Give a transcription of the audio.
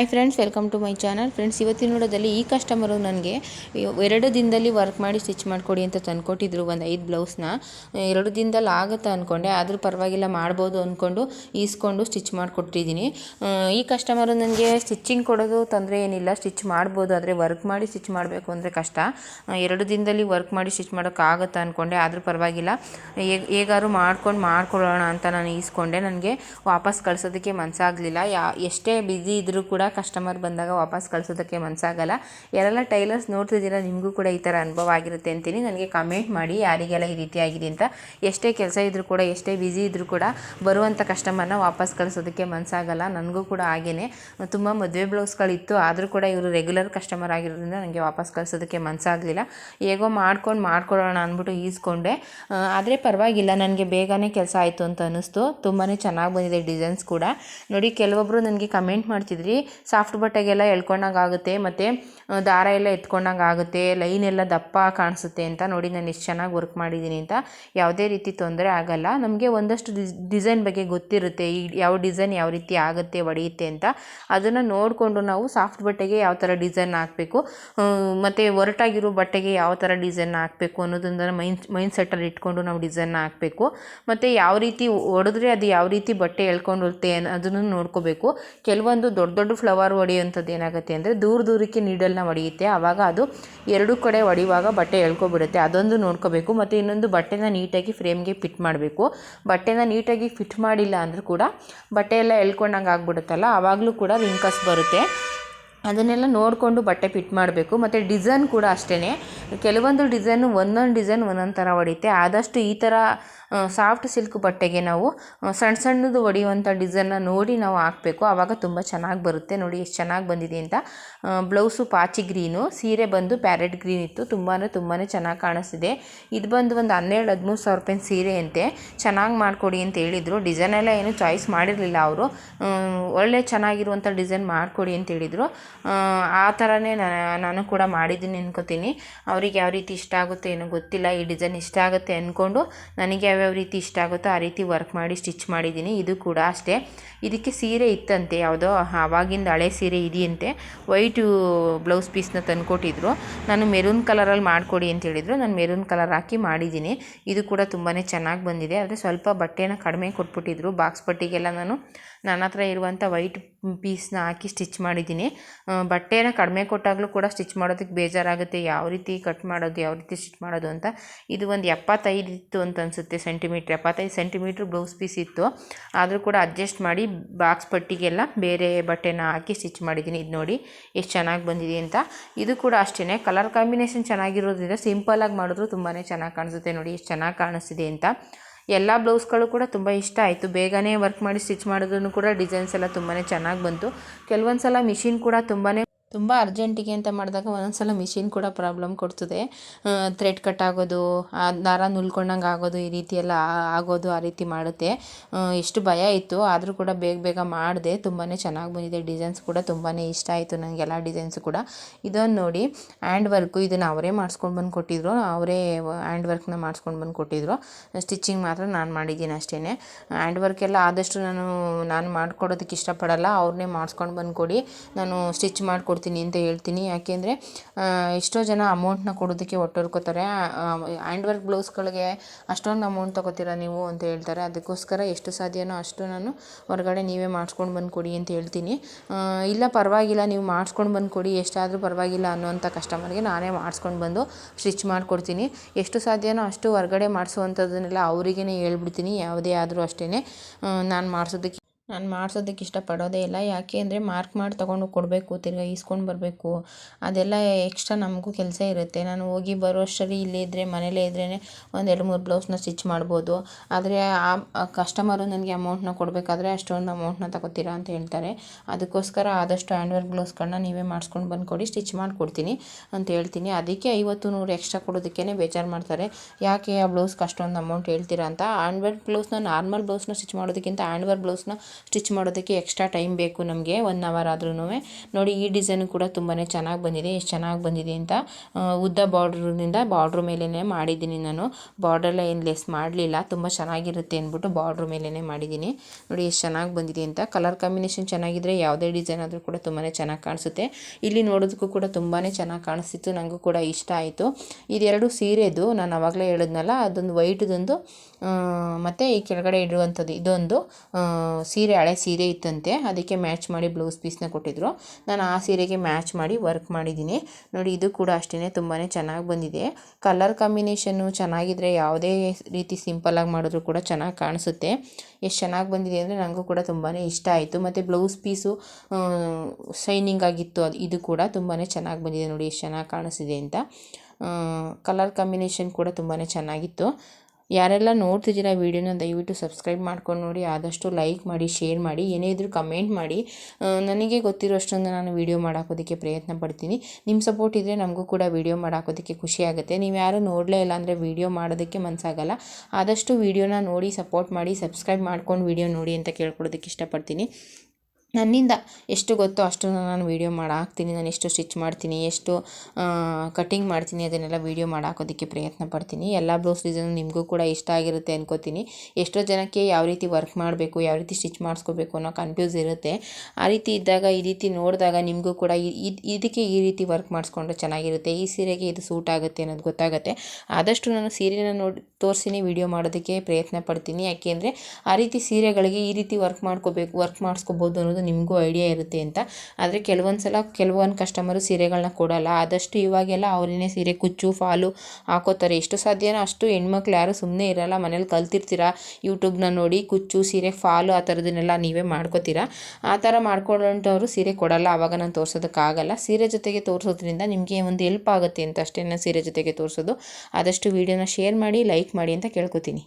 Hi friends welcome to my channel friends ಇವತ್ತಿನ ನೋಡೋದಲ್ಲಿ ಈ ಕಸ್ಟಮರು ನನಗೆ ಎರಡು ದಿನದಲ್ಲಿ ವರ್ಕ್ ಮಾಡಿ ಸ್ಟಿಚ್ ಮಾಡಿಕೊಡಿ ಅಂತ ತಂದುಕೊಟ್ಟಿದ್ರು, ಒಂದು ಐದು ಬ್ಲೌಸ್ನ ಎರಡು ದಿನದಲ್ಲಿ ಆಗುತ್ತೆ ಅಂದ್ಕೊಂಡೆ ಆದರೂ ಪರವಾಗಿಲ್ಲ ಮಾಡ್ಬೋದು ಅಂದ್ಕೊಂಡು ಈಸ್ಕೊಂಡು ಸ್ಟಿಚ್ ಮಾಡಿಕೊಟ್ಟಿದ್ದೀನಿ ಈ ಕಸ್ಟಮರು ನನಗೆ ಸ್ಟಿಚ್ಚಿಂಗ್ ಕೊಡೋದು ತೊಂದರೆ ಏನಿಲ್ಲ ಸ್ಟಿಚ್ ಮಾಡ್ಬೋದು, ಆದರೆ ವರ್ಕ್ ಮಾಡಿ ಸ್ಟಿಚ್ ಮಾಡಬೇಕು ಅಂದರೆ ಕಷ್ಟ. ಎರಡು ದಿನದಲ್ಲಿ ವರ್ಕ್ ಮಾಡಿ ಸ್ಟಿಚ್ ಮಾಡೋಕ್ಕಾಗುತ್ತೆ ಅಂದ್ಕೊಂಡೆ ಆದರೂ ಪರವಾಗಿಲ್ಲ. ಹೇಗ್, ಹೇಗಾದ್ರು ಮಾಡ್ಕೊಂಡು ಮಾಡ್ಕೊಳ್ಳೋಣ ಅಂತ ನಾನು ಈಸ್ಕೊಂಡೆ. ನನಗೆ ವಾಪಸ್ ಕಳಿಸೋದಕ್ಕೆ ಮನಸ್ಸಾಗಲಿಲ್ಲ ಯಾ, ಎಷ್ಟೇ ಬ್ಯುಸಿ ಇದ್ದರೂ ಕೂಡ ಕಸ್ಟಮರ್ ಬಂದಾಗ ವಾಪಸ್ ಕಳಿಸೋದಕ್ಕೆ ಮನಸ್ಸಾಗಲ್ಲ ಯಾರೆಲ್ಲ ಟೈಲರ್ಸ್ ನೋಡ್ತಿದ್ದೀರ, ನಿಮಗೂ ಕೂಡ ಈ ಥರ ಅನುಭವ ಆಗಿರುತ್ತೆ ಅಂತೀನಿ. ನನಗೆ ಕಮೆಂಟ್ ಮಾಡಿ, ಯಾರಿಗೆಲ್ಲ ಈ ರೀತಿ ಆಗಿದೆ ಅಂತ. ಎಷ್ಟೇ ಕೆಲಸ ಇದ್ದರೂ ಕೂಡ, ಎಷ್ಟೇ ಬ್ಯುಸಿ ಇದ್ದರೂ ಕೂಡ ಬರುವಂಥ ಕಸ್ಟಮರ್ನ ವಾಪಸ್ ಕಳಿಸೋದಕ್ಕೆ ಮನಸ್ಸಾಗಲ್ಲ ನನಗೂ ಕೂಡ ಹಾಗೇ ತುಂಬ ಮದುವೆ ಬ್ಲೌಸ್ಗಳಿತ್ತು ಆದರೂ ಕೂಡ ಇವರು ರೆಗ್ಯುಲರ್ ಕಸ್ಟಮರ್ ಆಗಿರೋದ್ರಿಂದ ನನಗೆ ವಾಪಸ್ ಕಳಿಸೋದಕ್ಕೆ ಮನಸ್ಸಾಗಲಿಲ್ಲ ಹೇಗೋ ಮಾಡ್ಕೊಂಡು ಮಾಡ್ಕೊಡೋಣ ಅಂದ್ಬಿಟ್ಟು ಈಸ್ಕೊಂಡೆ. ಆದರೆ ಪರವಾಗಿಲ್ಲ. ನನಗೆ ಬೇಗನೆ ಕೆಲಸ ಆಯಿತು ಅಂತ ಅನ್ನಿಸ್ತು ತುಂಬಾ ಚೆನ್ನಾಗಿ ಬಂದಿದೆ ಡಿಸೈನ್ಸ್ ಕೂಡ. ನೋಡಿ ಕೆಲವೊಬ್ಬರು ನನಗೆ ಕಮೆಂಟ್ ಮಾಡ್ತಿದ್ರಿ ಸಾಫ್ಟ್ ಬಟ್ಟೆಗೆಲ್ಲ ಎಳ್ಕೊಂಡಂಗೆ ಆಗುತ್ತೆ ಮತ್ತು ದಾರ ಎಲ್ಲ ಎತ್ಕೊಂಡಂಗೆ ಆಗುತ್ತೆ, ಲೈನ್ ಎಲ್ಲ ದಪ್ಪ ಕಾಣಿಸುತ್ತೆ ಅಂತ ನೋಡಿ ನಾನು ಎಷ್ಟು ಚೆನ್ನಾಗಿ ವರ್ಕ್ ಮಾಡಿದ್ದೀನಿ ಅಂತ ಯಾವುದೇ ರೀತಿ ತೊಂದರೆ ಆಗಲ್ಲ. ನಮಗೆ ಒಂದಷ್ಟು ಡಿಸೈನ್ ಬಗ್ಗೆ ಗೊತ್ತಿರುತ್ತೆ, ಈ ಯಾವ ಡಿಸೈನ್ ಯಾವ ರೀತಿ ಆಗುತ್ತೆ, ಒಡೆಯುತ್ತೆ ಅಂತ. ಅದನ್ನು ನೋಡಿಕೊಂಡು ನಾವು ಸಾಫ್ಟ್ ಬಟ್ಟೆಗೆ ಯಾವ ಥರ ಡಿಸೈನ್ ಹಾಕಬೇಕು ಮತ್ತು ಒರಟಾಗಿರೋ ಬಟ್ಟೆಗೆ ಯಾವ ಥರ ಡಿಸೈನ್ ಹಾಕಬೇಕು ಅನ್ನೋದನ್ನ ಮೈಂಡ್ ಮೈಂಡ್ ಸೆಟ್ಟಲ್ಲಿ ಇಟ್ಕೊಂಡು ನಾವು ಡಿಸೈನ್ ಹಾಕಬೇಕು. ಮತ್ತು ಯಾವ ರೀತಿ ಹೊಡೆದ್ರೆ ಅದು ಯಾವ ರೀತಿ ಬಟ್ಟೆ ಎಳ್ಕೊಂಡು ಹೋಗುತ್ತೆ ಅದನ್ನು ನೋಡ್ಕೋಬೇಕು. ಕೆಲವೊಂದು ದೊಡ್ಡ ದೊಡ್ಡ ಫ್ಲವರ್ ಹೊಡೆಯುವಂಥದ್ದು ಏನಾಗುತ್ತೆ ಅಂದರೆ ದೂರ ದೂರಕ್ಕೆ ನೀಡಲ್ನ ಹೊಡೆಯುತ್ತೆ ಆವಾಗ ಅದು ಎರಡು ಕಡೆ ಹೊಡೆಯುವಾಗ ಬಟ್ಟೆ ಎಳ್ಕೊಬಿಡುತ್ತೆ. ಅದೊಂದು ನೋಡ್ಕೋಬೇಕು. ಮತ್ತು ಇನ್ನೊಂದು ಬಟ್ಟೆನ ನೀಟಾಗಿ ಫ್ರೇಮ್ಗೆ ಫಿಟ್ ಮಾಡಬೇಕು. ಬಟ್ಟೆನ ನೀಟಾಗಿ ಫಿಟ್ ಮಾಡಿಲ್ಲ ಅಂದರೂ ಕೂಡ ಬಟ್ಟೆ ಎಲ್ಲ ಎಳ್ಕೊಂಡಂಗೆ ಆಗ್ಬಿಡುತ್ತಲ್ಲ, ಆವಾಗಲೂ ಕೂಡ ರಿಂಕಸ್ ಬರುತ್ತೆ. ಅದನ್ನೆಲ್ಲ ನೋಡಿಕೊಂಡು ಬಟ್ಟೆ ಫಿಟ್ ಮಾಡಬೇಕು. ಮತ್ತು ಡಿಸೈನ್ ಕೂಡ ಅಷ್ಟೇ ಕೆಲವೊಂದು ಡಿಸೈನು ಒಂದೊಂದು ಡಿಸೈನ್ ಒಂದೊಂದು ಥರ ಹೊಡೆಯುತ್ತೆ ಆದಷ್ಟು ಈ ಥರ ಸಾಫ್ಟ್ ಸಿಲ್ಕ್ ಬಟ್ಟೆಗೆ ನಾವು ಸಣ್ಣ ಸಣ್ಣದು ಹೊಡೆಯುವಂಥ ಡಿಸೈನ್ನ ನೋಡಿ ನಾವು ಹಾಕಬೇಕು. ಆವಾಗ ತುಂಬ ಚೆನ್ನಾಗಿ ಬರುತ್ತೆ. ನೋಡಿ ಎಷ್ಟು ಚೆನ್ನಾಗಿ ಬಂದಿದೆ ಅಂತ. ಬ್ಲೌಸು ಪಾಚಿ ಗ್ರೀನು, ಸೀರೆ ಬಂದು ಪ್ಯಾರೆಟ್ ಗ್ರೀನ್ ಇತ್ತು. ತುಂಬಾ ತುಂಬಾ ಚೆನ್ನಾಗಿ ಕಾಣಿಸ್ತಿದೆ. ಇದು ಬಂದು ಒಂದು ಹನ್ನೆರಡು, ಹದಿಮೂರು ಸಾವಿರ ರೂಪಾಯಿ ಸೀರೆ ಅಂತೆ. ಚೆನ್ನಾಗಿ ಮಾಡಿಕೊಡಿ ಅಂತ ಹೇಳಿದರು. ಡಿಸೈನ್ ಎಲ್ಲ ಏನು ಚಾಯ್ಸ್ ಮಾಡಿರಲಿಲ್ಲ ಅವರು. ಒಳ್ಳೆ ಚೆನ್ನಾಗಿರುವಂಥ ಡಿಸೈನ್ ಮಾಡಿಕೊಡಿ ಅಂತ ಹೇಳಿದರು. ಆ ಥರನೇ ನಾನು ಕೂಡ ಮಾಡಿದ್ದೀನಿ ಅನ್ಕೋತೀನಿ. ಅವ್ರಿಗೆ ಯಾವ ರೀತಿ ಇಷ್ಟ ಆಗುತ್ತೆ ಏನೋ ಗೊತ್ತಿಲ್ಲ. ಈ ಡಿಸೈನ್ ಇಷ್ಟ ಆಗುತ್ತೆ ಅಂದ್ಕೊಂಡು ನನಗೆ ಯಾವ್ಯಾವ ರೀತಿ ಇಷ್ಟ ಆಗುತ್ತೋ ಆ ರೀತಿ ವರ್ಕ್ ಮಾಡಿ ಸ್ಟಿಚ್ ಮಾಡಿದ್ದೀನಿ. ಇದು ಕೂಡ ಅಷ್ಟೇ. ಇದಕ್ಕೆ ಸೀರೆ ಇತ್ತಂತೆ, ಯಾವುದೋ ಆವಾಗಿಂದ ಹಳೆ ಸೀರೆ ಇದೆಯಂತೆ. ವೈಟು ಬ್ಲೌಸ್ ಪೀಸ್ನ ತಂದುಕೊಟ್ಟಿದ್ರು. ನಾನು ಮೆರೂನ್ ಕಲರಲ್ಲಿ ಮಾಡಿಕೊಡಿ ಅಂತ ಹೇಳಿದರು. ನಾನು ಮೆರೂನ್ ಕಲರ್ ಹಾಕಿ ಮಾಡಿದ್ದೀನಿ. ಇದು ಕೂಡ ತುಂಬಾ ಚೆನ್ನಾಗಿ ಬಂದಿದೆ. ಆದರೆ ಸ್ವಲ್ಪ ಬಟ್ಟೆನ ಕಡಿಮೆ ಕೊಟ್ಬಿಟ್ಟಿದ್ರು. ಬಾಕ್ಸ್ ಪಟ್ಟಿಗೆಲ್ಲ ನಾನು ನನ್ನ ಹತ್ರ ಇರುವಂಥ ವೈಟ್ ಪೀಸ್ನ ಹಾಕಿ ಸ್ಟಿಚ್ ಮಾಡಿದ್ದೀನಿ. ಬಟ್ಟೆನ ಕಡಿಮೆ ಕೊಟ್ಟಾಗಲೂ ಕೂಡ ಸ್ಟಿಚ್ ಮಾಡೋದಕ್ಕೆ ಬೇಜಾರಾಗುತ್ತೆ. ಯಾವ ರೀತಿ ಕಟ್ ಮಾಡೋದು, ಯಾವ ರೀತಿ ಸ್ಟಿಚ್ ಮಾಡೋದು ಅಂತ. ಇದು ಒಂದು ಎಪ್ಪತ್ತೈದು ಇತ್ತು ಅಂತ ಅನಿಸುತ್ತೆ ಸೆಂಟಿಮೀಟ್ರ್. ಎಪ್ಪತ್ತೈದು ಸೆಂಟಿಮೀಟ್ರ್ ಬ್ಲೌಸ್ ಪೀಸ್ ಇತ್ತು. ಆದರೂ ಕೂಡ ಅಡ್ಜಸ್ಟ್ ಮಾಡಿ ಬಾಕ್ಸ್ ಪಟ್ಟಿಗೆಲ್ಲ ಬೇರೆ ಬಟ್ಟೆನ ಹಾಕಿ ಸ್ಟಿಚ್ ಮಾಡಿದ್ದೀನಿ. ಇದು ನೋಡಿ ಎಷ್ಟು ಚೆನ್ನಾಗಿ ಬಂದಿದೆ ಅಂತ. ಇದು ಕೂಡ ಅಷ್ಟೇ ಕಲರ್ ಕಾಂಬಿನೇಷನ್ ಚೆನ್ನಾಗಿರೋದ್ರಿಂದ ಸಿಂಪಲಾಗಿ ಮಾಡಿದ್ರು ತುಂಬಾ ಚೆನ್ನಾಗಿ ಕಾಣಿಸುತ್ತೆ. ನೋಡಿ ಎಷ್ಟು ಚೆನ್ನಾಗಿ ಕಾಣಿಸ್ತಿದೆ ಅಂತ. ಎಲ್ಲ ಬ್ಲೌಸ್ಗಳು ಕೂಡ ತುಂಬ ಇಷ್ಟ ಆಯಿತು. ಬೇಗನೆ ವರ್ಕ್ ಮಾಡಿ ಸ್ಟಿಚ್ ಮಾಡಿದ್ರು ಕೂಡ ಡಿಸೈನ್ಸ್ ಎಲ್ಲ ತುಂಬಾ ಚೆನ್ನಾಗಿ ಬಂತು. ಕೆಲವೊಂದು ಸಲ ಮಿಷಿನ್ ಕೂಡ ತುಂಬಾ ತುಂಬ ಅರ್ಜೆಂಟಿಗೆ ಅಂತ ಮಾಡಿದಾಗ ಒಂದೊಂದು ಸಲ ಮಿಷಿನ್ ಕೂಡ ಪ್ರಾಬ್ಲಮ್ ಕೊಡ್ತದೆ. ಥ್ರೆಡ್ ಕಟ್ ಆಗೋದು, ಆ, ದಾರ ನುಲ್ಕೊಂಡಂಗೆ ಆಗೋದು, ಈ ರೀತಿ ಎಲ್ಲ ಆಗೋದು, ಆ ರೀತಿ ಮಾಡುತ್ತೆ. ಎಷ್ಟು ಭಯ ಇತ್ತು, ಆದರೂ ಕೂಡ ಬೇಗ ಬೇಗ ಮಾಡಿದೆ. ತುಂಬಾ ಚೆನ್ನಾಗಿ ಬಂದಿದೆ. ಡಿಸೈನ್ಸ್ ಕೂಡ ತುಂಬಾ ಇಷ್ಟ ಆಯಿತು ನನಗೆ ಎಲ್ಲ ಡಿಸೈನ್ಸ್ ಕೂಡ. ಇದನ್ನು ನೋಡಿ ಹ್ಯಾಂಡ್ ವರ್ಕು ಇದನ್ನು ಅವರೇ ಮಾಡಿಸ್ಕೊಂಡು ಬಂದು ಕೊಟ್ಟಿದ್ರು. ಅವರೇ ಹ್ಯಾಂಡ್ ವರ್ಕ್ನ ಮಾಡಿಸ್ಕೊಂಡು ಬಂದು ಕೊಟ್ಟಿದ್ರು. ಸ್ಟಿಚಿಂಗ್ ಮಾತ್ರ ನಾನು ಮಾಡಿದ್ದೀನಿ ಅಷ್ಟೇ ಹ್ಯಾಂಡ್ ವರ್ಕ್ ಎಲ್ಲ ಆದಷ್ಟು ನಾನು ನಾನು ಮಾಡ್ಕೊಡೋದಕ್ಕೆ ಇಷ್ಟಪಡಲ್ಲ. ಅವ್ರನ್ನೇ ಮಾಡಿಸ್ಕೊಂಡು ಬಂದು ಕೊಡಿ. ನಾನು ಸ್ಟಿಚ್ ಮಾಡಿಕೊಡ್ತೀನಿ. ಅಂತ ಹೇಳ್ತೀನಿ. ಯಾಕೆಂದರೆ ಎಷ್ಟೋ ಜನ ಅಮೌಂಟ್ನ ಕೊಡೋದಕ್ಕೆ ಒಟ್ಟೋರ್ಕೋತಾರೆ. ಹ್ಯಾಂಡ್ ವರ್ಕ್ ಬ್ಲೌಸ್ಗಳಿಗೆ ಅಷ್ಟೊಂದು ಅಮೌಂಟ್ ತೊಗೋತೀರಾ ನೀವು ಅಂತ ಹೇಳ್ತಾರೆ. ಅದಕ್ಕೋಸ್ಕರ ಎಷ್ಟು ಸಾಧ್ಯನೋ ಅಷ್ಟು ನಾನು ಹೊರಗಡೆ ನೀವೇ ಮಾಡಿಸ್ಕೊಂಡು ಬಂದು ಕೊಡಿ ಅಂತ ಹೇಳ್ತೀನಿ. ಇಲ್ಲ ಪರವಾಗಿಲ್ಲ, ನೀವು ಮಾಡಿಸ್ಕೊಂಡು ಬಂದು ಕೊಡಿ. ಎಷ್ಟಾದರೂ ಪರವಾಗಿಲ್ಲ ಅನ್ನೋಂಥ ಕಸ್ಟಮರ್ಗೆ ನಾನೇ ಮಾಡಿಸ್ಕೊಂಡು ಬಂದು ಸ್ಟಿಚ್ ಮಾಡಿಕೊಡ್ತೀನಿ. ಎಷ್ಟು ಸಾಧ್ಯನೋ ಅಷ್ಟು ಹೊರಗಡೆ ಮಾಡಿಸುವಂಥದ್ದನ್ನೆಲ್ಲ ಅವರಿಗೇ ಹೇಳ್ಬಿಡ್ತೀನಿ. ಯಾವುದೇ ಆದರೂ ಅಷ್ಟೇ ನಾನು ಮಾಡಿಸೋದಕ್ಕೆ ನಾನು ಮಾಡಿಸೋದಕ್ಕೆ ಇಷ್ಟಪಡೋದೇ ಇಲ್ಲ. ಯಾಕೆ ಅಂದರೆ ಮಾರ್ಕ್ ಮಾಡಿ ತೊಗೊಂಡು ಕೊಡಬೇಕು, ತಿರ್ಗಾ ಈಸ್ಕೊಂಡು ಬರಬೇಕು. ಅದೆಲ್ಲ ಎಕ್ಸ್ಟ್ರಾ ನಮಗೂ ಕೆಲಸ ಇರುತ್ತೆ. ನಾನು ಹೋಗಿ ಬರೋ ಅಷ್ಟರಲ್ಲಿ ಇಲ್ಲೇ ಇದ್ದರೆ ಮನೇಲೇ ಇದ್ರೇ ಒಂದು ಎರಡು ಮೂರು ಬ್ಲೌಸ್ನ ಸ್ಟಿಚ್ ಮಾಡ್ಬೋದು. ಆದರೆ ಆ ಕಸ್ಟಮರು ನನಗೆ ಅಮೌಂಟ್ನ ಕೊಡಬೇಕಾದ್ರೆ ಅಷ್ಟೊಂದು ಅಮೌಂಟ್ನ ತಗೋತೀರಾ ಅಂತ ಹೇಳ್ತಾರೆ. ಅದಕ್ಕೋಸ್ಕರ ಆದಷ್ಟು ಹ್ಯಾಂಡ್ ವರ್ಕ್ ಬ್ಲೌಸ್ಗಳನ್ನ ನೀವೇ ಮಾಡಿಸ್ಕೊಂಡು ಬಂದು ಕೊಡಿ ಸ್ಟಿಚ್ ಮಾಡಿಕೊಡ್ತೀನಿ ಅಂತ ಹೇಳ್ತೀನಿ. ಅದಕ್ಕೆ ಐವತ್ತು ನೂರು ಎಕ್ಸ್ಟ್ರಾ ಕೊಡೋದಕ್ಕೇ ಬೇಜಾರು ಮಾಡ್ತಾರೆ. ಯಾಕೆ ಆ ಬ್ಲೌಸ್ಗೆ ಅಷ್ಟೊಂದು ಅಮೌಂಟ್ ಹೇಳ್ತೀರಾ ಅಂತ? ಹ್ಯಾಂಡ್ ವರ್ಕ್ ಬ್ಲೌಸ್ನ ನಾರ್ಮಲ್ ಬ್ಲೌಸ್ನ ಸ್ಟಿಚ್ ಮಾಡೋದಕ್ಕಿಂತ ಹ್ಯಾಂಡ್ ವರ್ಕ್ ಬ್ಲೌಸ್ನ ಸ್ಟಿಚ್ ಮಾಡೋದಕ್ಕೆ ಎಕ್ಸ್ಟ್ರಾ ಟೈಮ್ ಬೇಕು ನಮಗೆ ಒನ್ ಅವರ್ ಆದ್ರೂ ನೋಡಿ, ಈ ಡಿಸೈನ್ ಕೂಡ ತುಂಬಾ ಚೆನ್ನಾಗಿ ಬಂದಿದೆ, ಎಷ್ಟು ಚೆನ್ನಾಗಿ ಬಂದಿದೆ ಅಂತ ಉದ್ದ ಬಾರ್ಡ್ರಿಂದ ಬಾರ್ಡ್ರ್ ಮೇಲೇ ಮಾಡಿದ್ದೀನಿ ನಾನು. ಬಾರ್ಡ್ರೆಲ್ಲ ಏನು ಲೆಸ್ ಮಾಡಲಿಲ್ಲ, ತುಂಬ ಚೆನ್ನಾಗಿರುತ್ತೆ ಅಂದ್ಬಿಟ್ಟು ಬಾರ್ಡ್ರ್ ಮೇಲೇ ಮಾಡಿದ್ದೀನಿ. ನೋಡಿ, ಎಷ್ಟು ಚೆನ್ನಾಗಿ ಬಂದಿದೆ ಅಂತ. ಕಲರ್ ಕಾಂಬಿನೇಷನ್ ಚೆನ್ನಾಗಿದ್ದರೆ ಯಾವುದೇ ಡಿಸೈನ್ ಆದರೂ ಕೂಡ ತುಂಬಾ ಚೆನ್ನಾಗಿ ಕಾಣಿಸುತ್ತೆ. ಇಲ್ಲಿ ನೋಡೋದಕ್ಕೂ ಕೂಡ ತುಂಬಾ ಚೆನ್ನಾಗಿ ಕಾಣಿಸ್ತಿತ್ತು ನನಗೂ ಕೂಡ ಇಷ್ಟ ಆಯಿತು. ಇದೆರಡು ಸೀರೆದು, ನಾನು ಅವಾಗಲೇ ಹೇಳಿದ್ನಲ್ಲ, ಅದೊಂದು ವೈಟ್ದೊಂದು ಮತ್ತು ಈ ಕೆಳಗಡೆ ಇಡುವಂಥದ್ದು ಇದೊಂದು ಸೀರೆ, ಹಳೆ ಸೀರೆ ಇತ್ತಂತೆ. ಅದಕ್ಕೆ ಮ್ಯಾಚ್ ಮಾಡಿ ಬ್ಲೌಸ್ ಪೀಸ್ನ ಕೊಟ್ಟಿದ್ರು. ನಾನು ಆ ಸೀರೆಗೆ ಮ್ಯಾಚ್ ಮಾಡಿ ವರ್ಕ್ ಮಾಡಿದ್ದೀನಿ. ನೋಡಿ, ಇದು ಕೂಡ ಅಷ್ಟೇ ತುಂಬಾ ಚೆನ್ನಾಗಿ ಬಂದಿದೆ. ಕಲರ್ ಕಾಂಬಿನೇಷನ್ನು ಚೆನ್ನಾಗಿದ್ರೆ ಯಾವುದೇ ರೀತಿ ಸಿಂಪಲ್ಲಾಗಿ ಮಾಡಿದ್ರು ಕೂಡ ಚೆನ್ನಾಗಿ ಕಾಣಿಸುತ್ತೆ. ಎಷ್ಟು ಚೆನ್ನಾಗಿ ಬಂದಿದೆ ಅಂದರೆ ನನಗೂ ಕೂಡ ತುಂಬಾ ಇಷ್ಟ ಆಯಿತು. ಮತ್ತು ಬ್ಲೌಸ್ ಪೀಸು ಶೈನಿಂಗ್ ಆಗಿತ್ತು. ಅದು, ಇದು ಕೂಡ ತುಂಬಾ ಚೆನ್ನಾಗಿ ಬಂದಿದೆ ನೋಡಿ, ಎಷ್ಟು ಚೆನ್ನಾಗಿ ಕಾಣಿಸಿದೆ ಅಂತ. ಕಲರ್ ಕಾಂಬಿನೇಷನ್ ಕೂಡ ತುಂಬಾ ಚೆನ್ನಾಗಿತ್ತು. ಯಾರೆಲ್ಲ ನೋಡ್ತಿದ್ದೀರಾ ವೀಡಿಯೋನ, ದಯವಿಟ್ಟು ಸಬ್ಸ್ಕ್ರೈಬ್ ಮಾಡ್ಕೊಂಡು ನೋಡಿ. ಆದಷ್ಟು ಲೈಕ್ ಮಾಡಿ, ಶೇರ್ ಮಾಡಿ, ಏನೇ ಇದ್ರೂ ಕಮೆಂಟ್ ಮಾಡಿ. ನನಗೆ ಗೊತ್ತಿರೋಷ್ಟೊಂದು ನಾನು ವೀಡಿಯೋ ಮಾಡಾಕೋದಕ್ಕೆ ಪ್ರಯತ್ನ ಪಡ್ತೀನಿ. ನಿಮ್ಮ ಸಪೋರ್ಟ್ ಇದ್ದರೆ ನಮಗೂ ಕೂಡ ವೀಡಿಯೋ ಮಾಡಾಕೋದಕ್ಕೆ ಖುಷಿ ಆಗುತ್ತೆ. ನೀವು ಯಾರು ನೋಡಲೇ ಇಲ್ಲ ಅಂದರೆ ವೀಡಿಯೋ ಮಾಡೋದಕ್ಕೆ ಮನಸ್ಸಾಗಲ್ಲ ಆದಷ್ಟು ವೀಡಿಯೋನ ನೋಡಿ, ಸಪೋರ್ಟ್ ಮಾಡಿ, ಸಬ್ಸ್ಕ್ರೈಬ್ ಮಾಡ್ಕೊಂಡು ವೀಡಿಯೋ ನೋಡಿ ಅಂತ ಕೇಳ್ಕೊಳೋದಕ್ಕೆ ಇಷ್ಟಪಡ್ತೀನಿ. ನನ್ನಿಂದ ಎಷ್ಟು ಗೊತ್ತೋ ಅಷ್ಟು ನಾನು ವೀಡಿಯೋ ಮಾಡಿ ಹಾಕ್ತೀನಿ ನಾನು ಎಷ್ಟು ಸ್ಟಿಚ್ ಮಾಡ್ತೀನಿ, ಎಷ್ಟು ಕಟಿಂಗ್ ಮಾಡ್ತೀನಿ, ಅದನ್ನೆಲ್ಲ ವೀಡಿಯೋ ಮಾಡಿ ಹಾಕೋದಕ್ಕೆ ಪ್ರಯತ್ನ ಪಡ್ತೀನಿ. ಎಲ್ಲ ಬ್ಲೌಸ್ ಡಿಸೈನ್ ನಿಮಗೂ ಕೂಡ ಇಷ್ಟ ಆಗಿರುತ್ತೆ ಅನ್ಕೋತೀನಿ. ಎಷ್ಟೋ ಜನಕ್ಕೆ ಯಾವ ರೀತಿ ವರ್ಕ್ ಮಾಡಬೇಕು, ಯಾವ ರೀತಿ ಸ್ಟಿಚ್ ಮಾಡಿಸ್ಕೋಬೇಕು ಅನ್ನೋ ಕನ್ಫ್ಯೂಸ್ ಇರುತ್ತೆ. ಆ ರೀತಿ ಇದ್ದಾಗ, ಈ ರೀತಿ ನೋಡಿದಾಗ ನಿಮಗೂ ಕೂಡ ಇದಕ್ಕೆ ಈ ರೀತಿ ವರ್ಕ್ ಮಾಡಿಸ್ಕೊಂಡ್ರೆ ಚೆನ್ನಾಗಿರುತ್ತೆ. ಈ ಸೀರೆಗೆ ಇದು ಸೂಟ್ ಆಗುತ್ತೆ ಅನ್ನೋದು ಗೊತ್ತಾಗುತ್ತೆ. ಆದಷ್ಟು ನಾನು ಸೀರೆನ ನೋಡಿ ತೋರಿಸಿನೇ ವಿಡಿಯೋ ಮಾಡೋದಕ್ಕೆ ಪ್ರಯತ್ನ ಪಡ್ತೀನಿ. ಯಾಕೆಂದರೆ ಆ ರೀತಿ ಸೀರೆಗಳಿಗೆ ಈ ರೀತಿ ವರ್ಕ್ ಮಾಡ್ಕೋಬೇಕು ವರ್ಕ್ ಮಾಡಿಸ್ಕೋಬೋದು ಅನ್ನೋದು ನಿಮಗೂ ಐಡಿಯಾ ಇರುತ್ತೆ ಅಂತ. ಆದರೆ ಕೆಲವೊಂದು ಸಲ ಕೆಲವೊಂದು ಕಸ್ಟಮರು ಸೀರೆಗಳನ್ನ ಕೊಡಲ್ಲ. ಆದಷ್ಟು ಇವಾಗೆಲ್ಲ ಅವರೇನೆ ಸೀರೆ ಕುಚ್ಚು, ಫಾಲು ಹಾಕೋತಾರೆ. ಎಷ್ಟು ಸಾಧ್ಯನೋ ಅಷ್ಟು ಹೆಣ್ಮಕ್ಳು ಯಾರು ಸುಮ್ಮನೆ ಇರಲ್ಲ. ಮನೇಲಿ ಕಲ್ತಿರ್ತೀರ? ಯೂಟ್ಯೂಬ್ನ ನೋಡಿ ಕುಚ್ಚು, ಸೀರೆ, ಫಾಲು ಆ ಥರದನ್ನೆಲ್ಲ ನೀವೇ ಮಾಡ್ಕೋತೀರಾ? ಆ ಥರ ಮಾಡ್ಕೊಳ್ಳೋಂಥವ್ರು ಸೀರೆ ಕೊಡಲ್ಲ. ಆವಾಗ ನಾನು ತೋರ್ಸೋದಕ್ಕಾಗಲ್ಲ. ಸೀರೆ ಜೊತೆಗೆ ತೋರಿಸೋದ್ರಿಂದ ನಿಮಗೆ ಒಂದು ಹೆಲ್ಪ್ ಆಗುತ್ತೆ ಅಂತ ಅಷ್ಟೇ ನಾನು ಸೀರೆ ಜೊತೆಗೆ ತೋರಿಸೋದು. ಆದಷ್ಟು ವೀಡಿಯೋನ ಶೇರ್ ಮಾಡಿ ಲೈಕ್ ಮಾಡಿ ಅಂತ ಕೇಳ್ಕೊತೀನಿ.